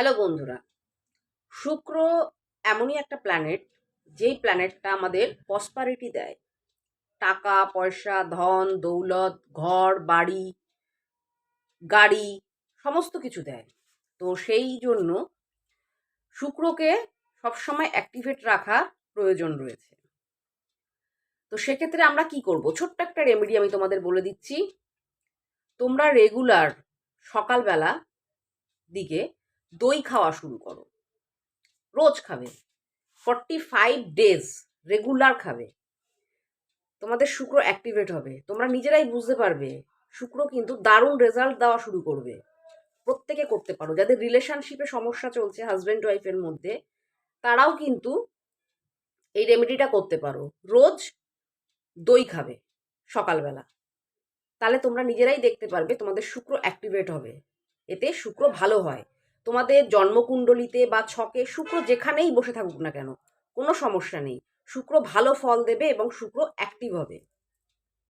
Hello বন্ধুরা, শুক্র এমনই একটা প্ল্যানেট যেই প্ল্যানেটটা আমাদের পসপারিটি দেয়। টাকা, পয়সা, ধন, দৌলত, ঘর, বাড়ি, গাড়ি, সমস্ত কিছু দেয়। তো সেই জন্য শুক্রকে সবসময় অ্যাক্টিভেট রাখা প্রয়োজন রয়েছে। তো সেক্ষেত্রে আমরা কি করব? ছোট্ট একটা রেমেডি আমি তোমাদের বলে দিচ্ছি। তোমরা রেগুলার সকালবেলা দিকে দই খাওয়া শুরু করো। রোজ খাবে। ফর্টি ফাইভ ডেজ রেগুলার খাবে। তোমাদের শুক্র অ্যাক্টিভেট হবে। তোমরা নিজেরাই বুঝতে পারবে, শুক্র কিন্তু দারুণ রেজাল্ট দেওয়া শুরু করবে। প্রত্যেকে করতে পারো। যাদের রিলেশনশিপে সমস্যা চলছে হাজব্যান্ড ওয়াইফের মধ্যে, তারাও কিন্তু এই রেমেডিটা করতে পারো। রোজ দই খাবে সকালবেলা। তাহলে তোমরা নিজেরাই দেখতে পারবে তোমাদের শুক্র অ্যাক্টিভেট হবে। এতে শুক্র ভালো হয়। তোমাদের জন্মকুণ্ডলিতে বা ছকে শুক্র যেখানেই বসে থাকুক না কেন, কোনো সমস্যা নেই। শুক্র ভালো ফল দেবে এবং শুক্র অ্যাক্টিভ হবে।